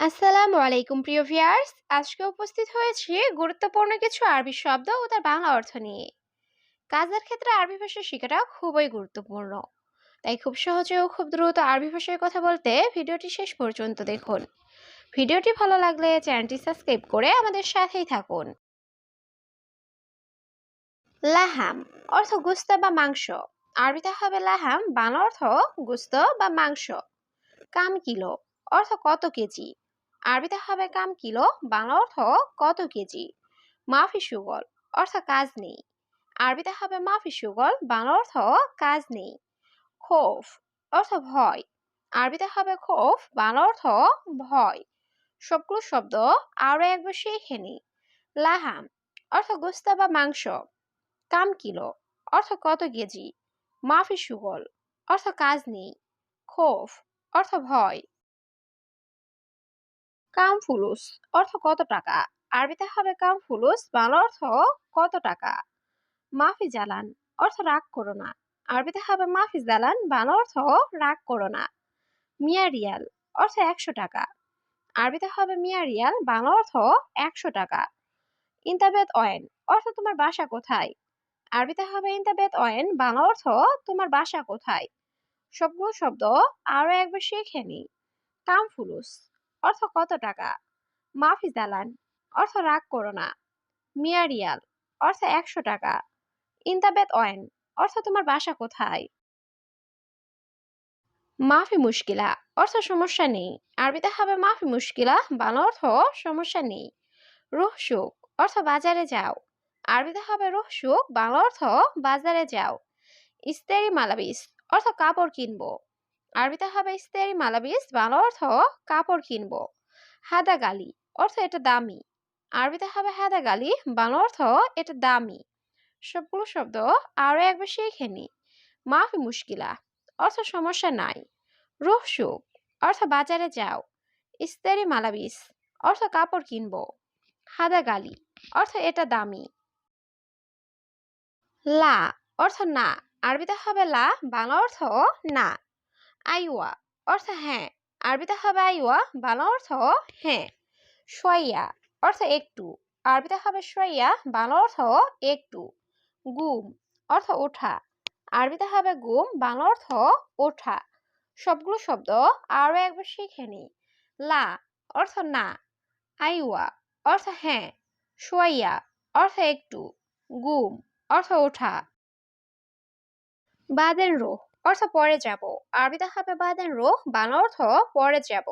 আসসালামু আলাইকুম, প্রিয় ভিয়ার্স আজকে উপস্থিত হয়েছি গুরুত্বপূর্ণ কিছু আরবি শব্দ ও তার বাংলা অর্থ নিয়ে। কাজের ক্ষেত্রে আরবি ভাষা শেখাটা খুবই গুরুত্বপূর্ণ। তাই খুব সহজে ও খুব দ্রুত আরবি ভাষায় কথা বলতে ভিডিওটি শেষ পর্যন্ত দেখুন। ভিডিওটি ভালো লাগলে চ্যানেলটি সাবস্ক্রাইব করে আমাদের সাথেই থাকুন। লাহাম অর্থ গুস্ত বা মাংস। আরবিতে হবে লাহাম, বাংলা অর্থ গুস্ত বা মাংস। কাম কিলো অর্থ কত কেজি? আরবিতে হবে কাম কিলো, বাংলা অর্থ কত কেজি? মাফি সুগল, অর্থ কাজ নেই। আরবিতে হবে মাফি সুগল, বাংলা অর্থ কাজ নেই। খোফ, অর্থ ভয়। আরবিতে হবে খোফ, বাংলা অর্থ ভয়। সবগুলো শব্দ আরও একবার শিখে নি। লাহাম, অর্থ গোস্তা বা মাংস। কাম কিলো, অর্থ কত কেজি? মাফি সুগল, অর্থ কাজ নেই। খোফ, অর্থ ভয়। কাম ফুলুস অর্থ কত টাকা? আরবিতে হবে কাম ফুলুস, বাংলা অর্থ কত টাকা? মাফি জালান অর্থ রাগ করো না। আরবিতে হবে মাফি জালান, বাংলা অর্থ রাগ করো না। মিয়া রিয়াল অর্থ একশো টাকা। আরবিতে হবে মিয়া রিয়াল, বাংলা অর্থ একশো টাকা। ইন্তাবেদ অয়েন অর্থ তোমার বাসা কোথায়? আরবিতে হবে ইন্তাবেদ অয়েন, বাংলা অর্থ তোমার বাসা কোথায়? সবগুলো শব্দ আরও একবার শিখে নি। কাম ফুলুস অর্থ কত টাকা? মাফি জালান অর্থ রাগ করো না। মিয়া রিয়াল, অর্থ একশো টাকা। ইন্তাবেদ অয়েন অর্থ তোমার বাসা কোথায়? মাফি মুশকিলা, অর্থ সমস্যা নেই। আরবিতে হবে মাফি মুশকিলা, বাংলা অর্থ সমস্যা নেই। রুহ সুখ, অর্থ বাজারে যাও। আরবিতে হবে রুহ সুখ, বাংলা অর্থ বাজারে যাও। ইস্তেরি মালাবিস, অর্থ কাপড় কিনবো। আরবিতে হবে ইস্তেরি মালাবিস, বাংলা অর্থ কাপড় কিনবো। হাদা গালি অর্থ এটা দামি। আরবিতে হবে হাদা গালি বাংলা অর্থ এটা দামি। সবগুলো শব্দ আরও একবার শিখে নি। মাফি মুশকিলা, অর্থ সমস্যা নাই। রুহ সুখ, অর্থ বাজারে যাও। ইস্তেরি মালাবিস, অর্থ কাপড় কিনবো। হাদা গালি অর্থ এটা দামি। লা, অর্থ না। আরবিতে হবে লা, বাংলা অর্থ না। আইওয়া অর্থ হ্যাঁ। আরবিতে হবে আইওয়া, বাংলা অর্থ হ্যাঁ। সোয়াইয়া অর্থ একটু। আরবিতে হবে সোয়াইয়া বাংলা অর্থ একটু। গুম অর্থ ওঠা। আরবিতে হবে গুম, বাংলা অর্থ ওঠা। সবগুলো শব্দ আরও একবার শিখে নি লা অর্থ না। আইওয়া অর্থ হ্যাঁ। সোয়াইয়া অর্থ একটু। গুম অর্থ ওঠা। বাদেন রোহ অর্থ পরে যাব। আরবিতে হবে বাদেন রোহ, বাংলা অর্থ পরে যাব।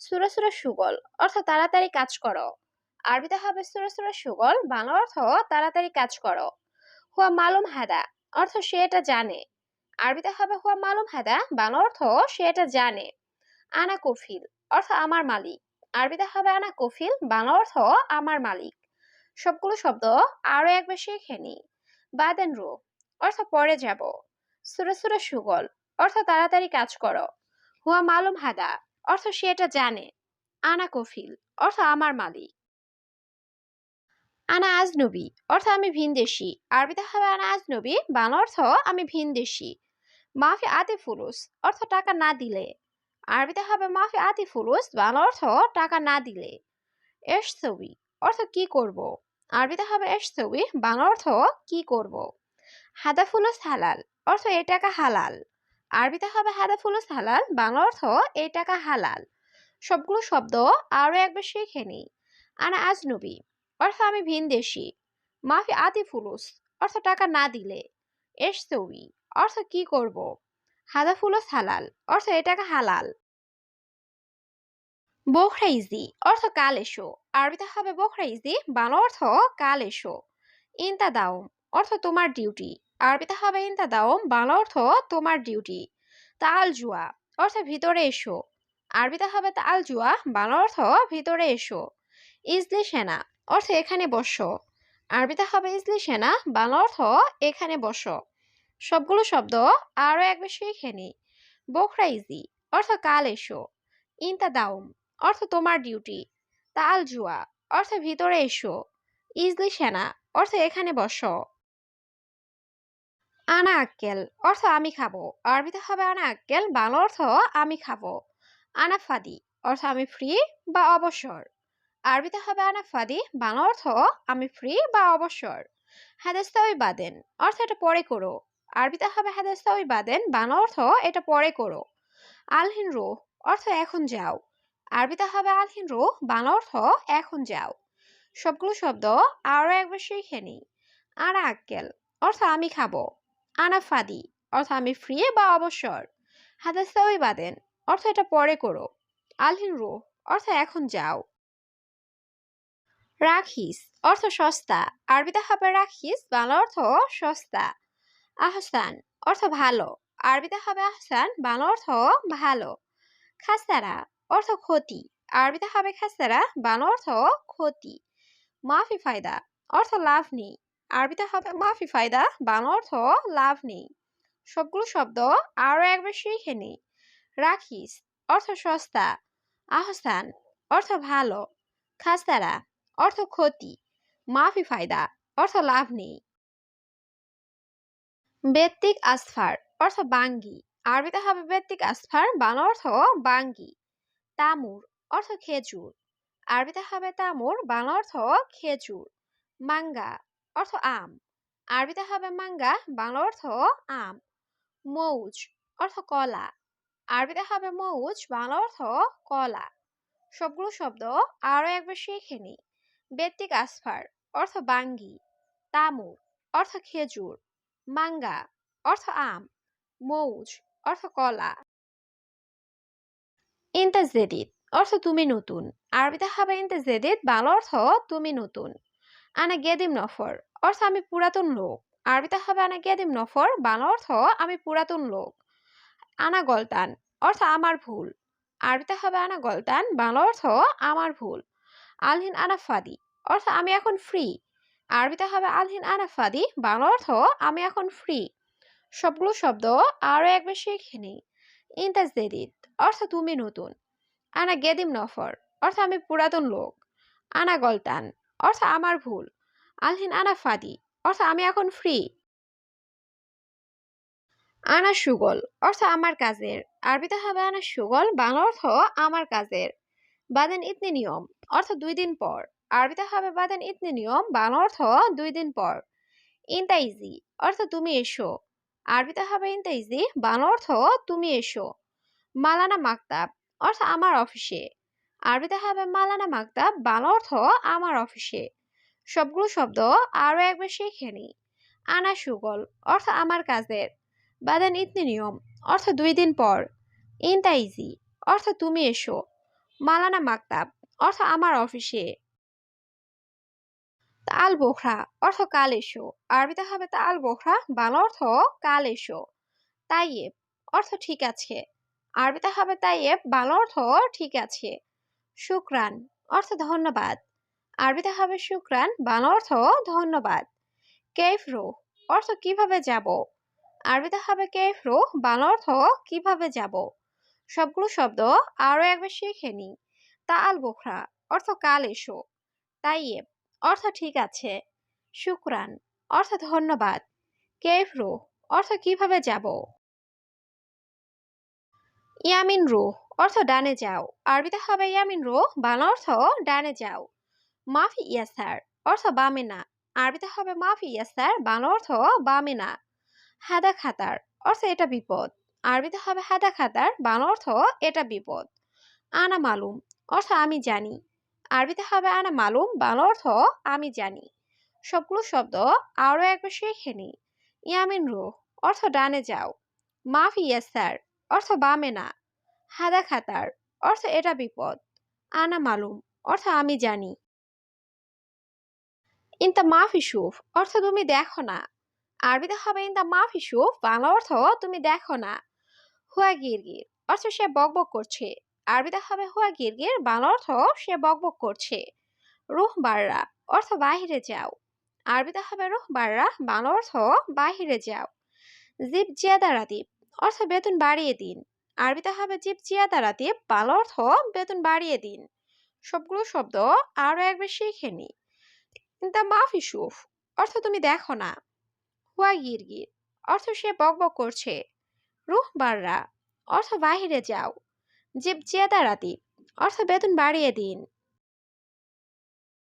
সুরা সুরা সুগল, অর্থ তাড়াতাড়ি কাজ করো। আরবিতে হবে সুরা সুরা সুগল, বাংলা অর্থ তাড়াতাড়ি কাজ করো। হুয়া মালুম হাদা, অর্থ সে এটা জানে। আরবিতে হবে হুয়া মালুম হাদা, বাংলা অর্থ সে এটা জানে। আনা কফিল, অর্থ আমার মালিক। আরবিতে হবে আনা কফিল, বাংলা অর্থ আমার মালিক। সবগুলো শব্দ আরও একবার শিখে নি। বাদেন রো অর্থ পরে যাব। সুরা সুরা সুগল। অর্থ তাড়াতাড়ি কাজ করো। হুয়া মালুম হাদা। অর্থ সে এটা জানে। আনা কফিল। অর্থ আমার মালিক। আনা আজনবী অর্থ আমি ভিনদেশি আরবিতে হবে আনা আজনবী বাংলা অর্থ আমি ভিনদেশি মাফি আতি ফুলুস অর্থ টাকা না দিলে। আরবিতে হবে মাফি আতি ফুলুস বাংলা অর্থ টাকা না দিলে। এস ছবি। অর্থ কি করব? আরবিতে হবে এস ছবি। বাংলা অর্থ কি করব? হাদা ফুলুস হালাল। অর্থ এই টাকা হালাল। আরবিতে হবে হাদা ফুলুস হালাল, বাংলা অর্থ এই টাকা হালাল। সবগুলো শব্দ আরও একবার শিখে নিই। আনা আজনবী, অর্থ আমি ভিনদেশি। মাফি আতি ফুলুস অর্থ টাকা না দিলে। এস ছবি অর্থ কি করব? হাদা ফুলুস হালাল, অর্থ এ টাকা হালাল। বোখরাইজি, অর্থ কাল এসো। আরবিতে হবে বোখরাইজি, বাংলা অর্থ কাল এসো। ইন্তা দাওম অর্থ তোমার ডিউটি। আরবিতে হবে ইন্তা দাওম বাংলা অর্থ তোমার ডিউটি তাল জুয়া অর্থ ভিতরে এসো। আরবিতে হবে তাল জুয়া বাংলা অর্থ ভিতরে এসো। ইজলি সেনা, অর্থ এখানে বসো। আরবিতে হবে ইজলি সেনা, বাংলা অর্থ এখানে বসো। সবগুলো শব্দ আরও একবার শিখে নি বোখরাইজি অর্থ কাল এসো। ইন্তা দাউম অর্থ তোমার ডিউটি তাল জুয়া অর্থ ভিতরে এসো। ইজলি সেনা, অর্থ এখানে বসো। আনা আক্কেল অর্থ আমি খাব। আরবিতে হবে আনা আক্কেল বাংলা অর্থ আমি খাব। আনা ফাদি অর্থ আমি ফ্রি বা অবসর। আরবিতে হবে আনা ফাদি বাংলা অর্থ আমি ফ্রি বা অবসর। হাদেস্তাওই বাদেন অর্থ এটা পরে করো। আরবিতে হবে হাদেস্তাওই বাদেন বাংলা অর্থ এটা পরে করো। আলহিন রো অর্থ এখন যাও। আরবিতে হবে আলহিন রো বাংলা অর্থ এখন যাও। সবগুলো শব্দ আরও একবার শিখে নিই। আনা আক্কেল অর্থ আমি খাব। আনা ফাদি অর্থ আমি ফ্রি বা অবসর। হাদাসাওই বাদেন অর্থ এটা পরে করো। আলহিন রো অর্থ এখন যাও। রাখিস, অর্থ সস্তা। আরবিতে হবে রাখিস, বাংলা অর্থ সস্তা। আহসান, অর্থ ভালো। আরবিতে হবে আহসান, বাংলা অর্থ ভালো। খাসারা অর্থ ক্ষতি। আরবিতে হবে খাসারা বাংলা অর্থ ক্ষতি। মাফি ফায়দা, অর্থ লাভ নেই। আরবিতে হবে মাফি ফায়দা, বাংলা অর্থ লাভ নেই। সবগুলো শব্দ আরও একবার শিখে নিই। রাখিস, অর্থ সস্তা। আহসান, অর্থ ভালো। খাস্তারা অর্থ ক্ষতি। মাফি ফায়দা, অর্থ লাভ নেই। বেত্তিক আসফার, অর্থ বাঙ্গি। আরবিতে হবে বেত্তিক আসফার, বাংলা অর্থ বাঙ্গি। তামুর, অর্থ খেজুর। আরবিতে হবে তামুর, বাংলা অর্থ খেজুর। মাঙ্গা অর্থ আম। আরবিতে হবে মাঙ্গা, বাংলা অর্থ আম। মৌজ অর্থ কলা। আরবিতে হবে মৌজ, বাংলা অর্থ কলা। সবগুলো শব্দ আরও একবার শিখে নি। বেত্তিক আসফার অর্থ বাঙ্গি। তামুর অর্থ খেজুর। মাঙ্গা অর্থ আম। মৌজ অর্থ কলা। ইন্তাজেদিদ অর্থ তুমি নতুন। আরবিতে হবে ইন্তাজেদিদ, বাংলা অর্থ তুমি নতুন। আনা গেদিম নফর। অর্থ আমি পুরাতন লোক। আরবিতে হবে আনা গেদিম নফর, বাংলা অর্থ আমি পুরাতন লোক। আনা গলতান, অর্থ আমার ভুল। আরবিতে হবে আনা গলতান, বাংলা অর্থ আমার ভুল। আলহিন আনা ফাদি, অর্থ আমি এখন ফ্রি আরবিতে হবে আলহিন আনা ফাদি, বাংলা অর্থ আমি এখন ফ্রি সবগুলো শব্দ আরও একবার শিখে নিই। ইন্তাজ জেদিদ, অর্থ তুমি নতুন। আনা গেদিম নফর, অর্থ আমি পুরাতন লোক। আনা গলতান অর্থ আমার ভুল। আলহিন আনা ফাদি। অর্থ আমি এখন ফ্রি আনা সুগল। অর্থ আমার কাজের। আরবিতে হবে আনা সুগল, বাংলা অর্থ আমার কাজের। বাদেন ইতনি নিয়ম অর্থ দুই দিন পর। আরবিতে হবে বাদেন ইতনি নিয়ম, বাংলা অর্থ দুই দিন পর। ইনতাইজি অর্থ তুমি এসো। আরবিতে হবে ইনতাইজি বাংলা অর্থ তুমি এসো। মালানা মাকতাব অর্থ আমার অফিসে। আরবিতে হবে মালানা মাকতাব বাংলা অর্থ আমার অফিসে সবগুলো শব্দ আরও একবার শিখে নি আনা সুগল, অর্থ আমার কাজের। বাদান ইতনি নিয়ম, অর্থ দুই দিন পর। ইনতাইজি অর্থ তুমি এসো। মালানা মাকতাব অর্থ আমার অফিসে তাল বোখরা, অর্থ কাল এসো। আরবিতে হবে তাল বোখরা, বাংলা অর্থ কাল এসো। তাইয়েব, অর্থ ঠিক আছে। আরবিতে হবে তাইয়েব, বাংলা অর্থ ঠিক আছে। শুক্রান অর্থ ধন্যবাদ। আরবিতে হবে শুক্রান বাংলা অর্থ ধন্যবাদ। কেফরো অর্থ কীভাবে যাব? আরবিতে হবে কেফরো বাংলা অর্থ কীভাবে যাব? সবগুলো শব্দ আরও একবার শিখে নি তা আল বোখরা, অর্থ কাল এসো। তাইয়েব, অর্থ ঠিক আছে। শুক্রান অর্থ ধন্যবাদ। কেফরো অর্থ কীভাবে যাব? ইয়ামিন রো অর্থ ডানে যাও। আরবিতে হবে ইয়ামিন রো, বাংলা অর্থ ডানে যাও। মাফি ইয়াসার, অর্থ বামে না। আরবিতে হবে মাফি ইয়াসার, বাংলা অর্থ বামে না। হাদা খাতার, অর্থ এটা বিপদ। আরবিতে হবে হাদা খাতার, বাংলা অর্থ এটা বিপদ। আনা মালুম, অর্থ আমি জানি। আরবিতে হবে আনা মালুম, বাংলা অর্থ আমি জানি। সবগুলো শব্দ আরও একবার শিখে নি ইয়ামিন রু, অর্থ ডানে যাও। মাফি ইয়াসার, অর্থ বামে না। হাদা খাতার অর্থ এটা বিপদ, আনা মালুম, অর্থ আমি জানি। ইনতা মাফি সুফ, অর্থ তুমি দেখো না। আরবিতে হবে ইনতা মাফি সুফ, বাংলা অর্থ তুমি দেখো না। হুয়া গিরগির অর্থ সে বকবক করছে। আরবিতে হবে হুয়া গিরগির বাংলা অর্থ সে বকবক করছে। রুহ বাররা, অর্থ বাহিরে যাও। আরবিতে হবে রুহ বাররা, বাংলা অর্থ বাহিরে যাও। জিপ জিয়াদা রাতিব অর্থ বেতন বাড়িয়ে দিন। আরবিতে হবে দ্বারা দিয়ে পাল অর্থ বেতন বাড়িয়ে দিন। সবগুলো শব্দ আরও একবার শিখে নি তা মাফি সুফ অর্থ তুমি দেখো না। হুয়া গিরগির, অর্থ সে বকবক করছে। রুহ বাররা, অর্থ বাহিরে যাও। জিপ দ্বারা রাতি অর্থ বেতন বাড়িয়ে দিন।